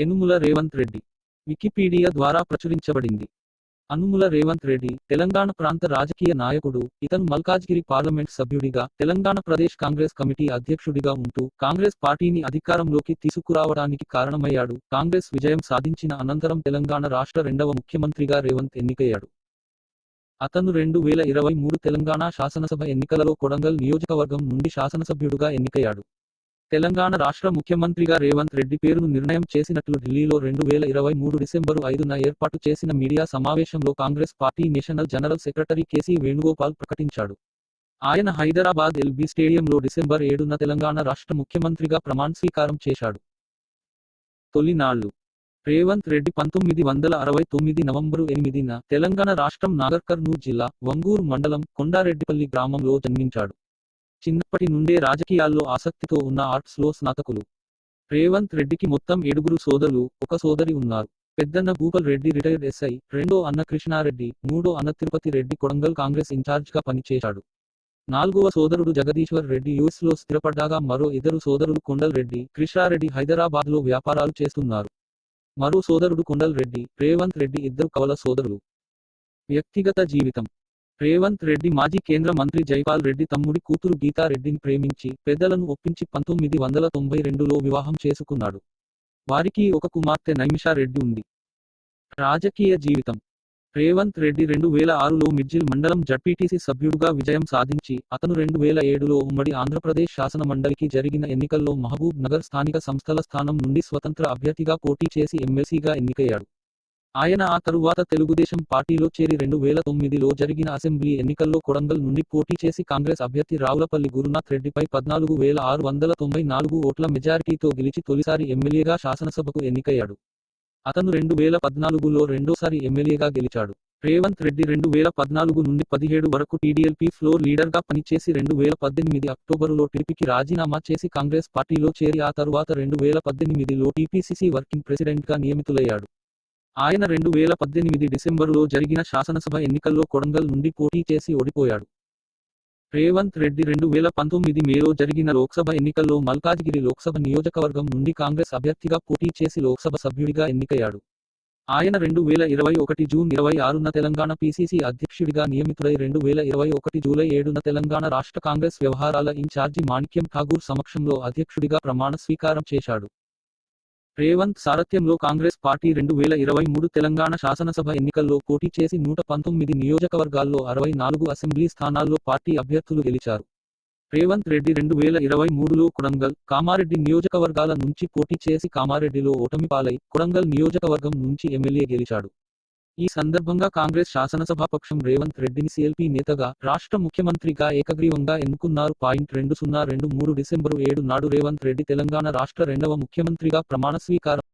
Yanumula Revanth Reddy. Wikipedia ద్వారా ప్రచురించబడింది. అనుముల రేవంత్ రెడ్డి తెలంగాణ ప్రాంత రాజకీయ నాయకుడు ఇతను మల్కాజ్గిరి పార్లమెంట్ సభ్యుడిగా తెలంగాణ ప్రదేశ్ కాంగ్రెస్ కమిటీ అధ్యక్షుడిగా ఉంటూ కాంగ్రెస్ పార్టీని అధికారంలోకి తీసుకురావడానికి కారణమయ్యాడు. కాంగ్రెస్ విజయం సాధించిన అనంతరం తెలంగాణ రాష్ట్ర రెండవ ముఖ్యమంత్రిగా రేవంత్ ఎన్నికయ్యాడు. అతను రెండు వేల ఇరవై మూడు తెలంగాణ శాసనసభ ఎన్నికలలో కొడంగల్ నియోజకవర్గం నుండి శాసనసభ్యుడుగా ఎన్నికయ్యాడు. తెలంగాణ రాష్ట్ర ముఖ్యమంత్రిగా రేవంత్ రెడ్డి పేరును నిర్ణయం చేసినట్లు ఢిల్లీలో రెండు వేల ఇరవై మూడు డిసెంబరు ఐదున ఏర్పాటు చేసిన మీడియా సమావేశంలో Congress party national general secretary KC Venugopal ప్రకటించాడు. ఆయన హైదరాబాద్ ఎల్బీ స్టేడియంలో డిసెంబర్ ఏడున తెలంగాణ రాష్ట్ర ముఖ్యమంత్రిగా ప్రమాణ స్వీకారం చేశాడు. తొలినాళ్ళు రేవంత్ రెడ్డి పంతొమ్మిది వందల అరవై తొమ్మిది నవంబరు ఎనిమిదిన తెలంగాణ రాష్ట్రం నాగర్కర్నూల్ జిల్లా వంగూరు మండలం కొండారెడ్డిపల్లి గ్రామంలో జన్మించాడు. చిన్నప్పటి నుండే రాజకీయాల్లో ఆసక్తితో ఉన్న ఆర్ట్స్లో స్నాతకులు. రేవంత్ రెడ్డికి మొత్తం ఏడుగురు సోదరులు ఒక సోదరి ఉన్నారు. పెద్దన్న భూపల్ రెడ్డి రిటైర్డ్ ఎస్ఐ రెండో అన్న కృష్ణారెడ్డి మూడో అన్న తిరుపతి రెడ్డి కొడంగల్ కాంగ్రెస్ ఇన్ఛార్జ్గా పనిచేశాడు. నాలుగవ సోదరుడు జగదీశ్వర్ రెడ్డి యుఎస్లో స్థిరపడ్డాగా మరో ఇద్దరు సోదరులు కొండల్ రెడ్డి కృష్ణారెడ్డి హైదరాబాద్లో వ్యాపారాలు చేస్తున్నారు. మరో సోదరుడు కొండల్ రెడ్డి రేవంత్ రెడ్డి ఇద్దరు కవల సోదరులు. వ్యక్తిగత జీవితం. రేవంత్ రెడ్డి మాజీ కేంద్ర మంత్రి జైపాల్ రెడ్డి తమ్ముడి కూతురు గీతారెడ్డిని ప్రేమించి పెద్దలను ఒప్పించి పంతొమ్మిది వందల తొంభై రెండులో వివాహం చేసుకున్నాడు. వారికి ఒక కుమార్తె నైమిషారెడ్డి ఉంది. రాజకీయ జీవితం. రేవంత్ రెడ్డి రెండు వేల ఆరులో మిర్జిల్ మండలం జడ్పీటీసీ సభ్యుడుగా విజయం సాధించి అతను రెండు వేల ఏడులో ఉమ్మడి ఆంధ్రప్రదేశ్ శాసన మండలికి జరిగిన ఎన్నికల్లో మహబూబ్ నగర్ స్థానిక సంస్థల స్థానం నుండి స్వతంత్ర అభ్యర్థిగా పోటీ చేసి ఎమ్మెల్సీగా ఎన్నికయ్యాడు. ఆయన ఆ తరువాత తెలుగుదేశం పార్టీలో చేరి రెండు వేల తొమ్మిదిలో జరిగిన అసెంబ్లీ ఎన్నికల్లో కొడంగల్ నుండి పోటీ చేసి కాంగ్రెస్ అభ్యర్థి రావులపల్లి గురునాథ్ రెడ్డిపై పద్నాలుగు వేల ఆరు వందల తొంభై నాలుగు ఓట్ల మెజారిటీతో గెలిచి తొలిసారి ఎమ్మెల్యేగా శాసనసభకు ఎన్నికయ్యాడు. అతను రెండు వేల పద్నాలుగులో రెండోసారి ఎమ్మెల్యేగా గెలిచాడు. రేవంత్ రెడ్డి రెండు వేల పద్నాలుగు నుండి పదిహేడు వరకు టీడీఎల్పీ ఫ్లోర్ లీడర్గా పనిచేసి రెండు వేల పద్దెనిమిది అక్టోబరులో టీడీపీకి రాజీనామా చేసి కాంగ్రెస్ పార్టీలో చేరి ఆ తరువాత రెండు వేల పద్దెనిమిదిలో టీపీసీసీ వర్కింగ్ ప్రెసిడెంట్గా నియమితులయ్యాడు. ఆయన రెండు వేల పద్దెనిమిది డిసెంబరులో జరిగిన శాసనసభ ఎన్నికల్లో కొడంగల్ నుండి పోటీ చేసి ఓడిపోయాడు. రేవంత్ రెడ్డి రెండు వేల పంతొమ్మిది మేలో జరిగిన లోక్సభ ఎన్నికల్లో మల్కాజ్గిరి లోక్సభ నియోజకవర్గం నుండి కాంగ్రెస్ అభ్యర్థిగా పోటీ చేసి లోక్సభ సభ్యుడిగా ఎన్నికయ్యాడు. ఆయన రెండు వేల ఇరవై ఒకటి జూన్ ఇరవై ఆరున తెలంగాణ పీసీసీ అధ్యక్షుడిగా నియమితుడై రెండు వేల ఇరవై ఒకటి జూలై ఏడున తెలంగాణ రాష్ట్ర కాంగ్రెస్ వ్యవహారాల ఇన్ఛార్జి మాణిక్యం ఠాగూర్ సమక్షంలో అధ్యక్షుడిగా ప్రమాణ స్వీకారం చేశాడు. రేవంత్ సారథ్యంలో కాంగ్రెస్ పార్టీ రెండు వేల ఇరవై మూడు తెలంగాణ శాసనసభ ఎన్నికల్లో పోటీ చేసి నూట పంతొమ్మిది నియోజకవర్గాల్లో అరవై నాలుగు అసెంబ్లీ స్థానాల్లో పార్టీ అభ్యర్థులు గెలిచారు. రేవంత్ రెడ్డి రెండు వేల ఇరవై మూడులో కొడంగల్ కామారెడ్డి నియోజకవర్గాల నుంచి పోటీ చేసి కామారెడ్డిలో ఓటమి పాలై కొడంగల్ నియోజకవర్గం నుంచి ఎమ్మెల్యే గెలిచాడు. ఈ సందర్భంగా కాంగ్రెస్ శాసనసభాపక్షం రేవంత్ రెడ్డిని సిఎల్పి నేతగా రాష్ట్ర ముఖ్యమంత్రిగా ఏకగ్రీవంగా ఎన్నుకున్నారు. పాయింట్ రెండు సున్నా రెండు మూడు డిసెంబరు ఏడు నాడు రేవంత్ రెడ్డి తెలంగాణ రాష్ట్ర రెండవ ముఖ్యమంత్రిగా ప్రమాణ స్వీకారం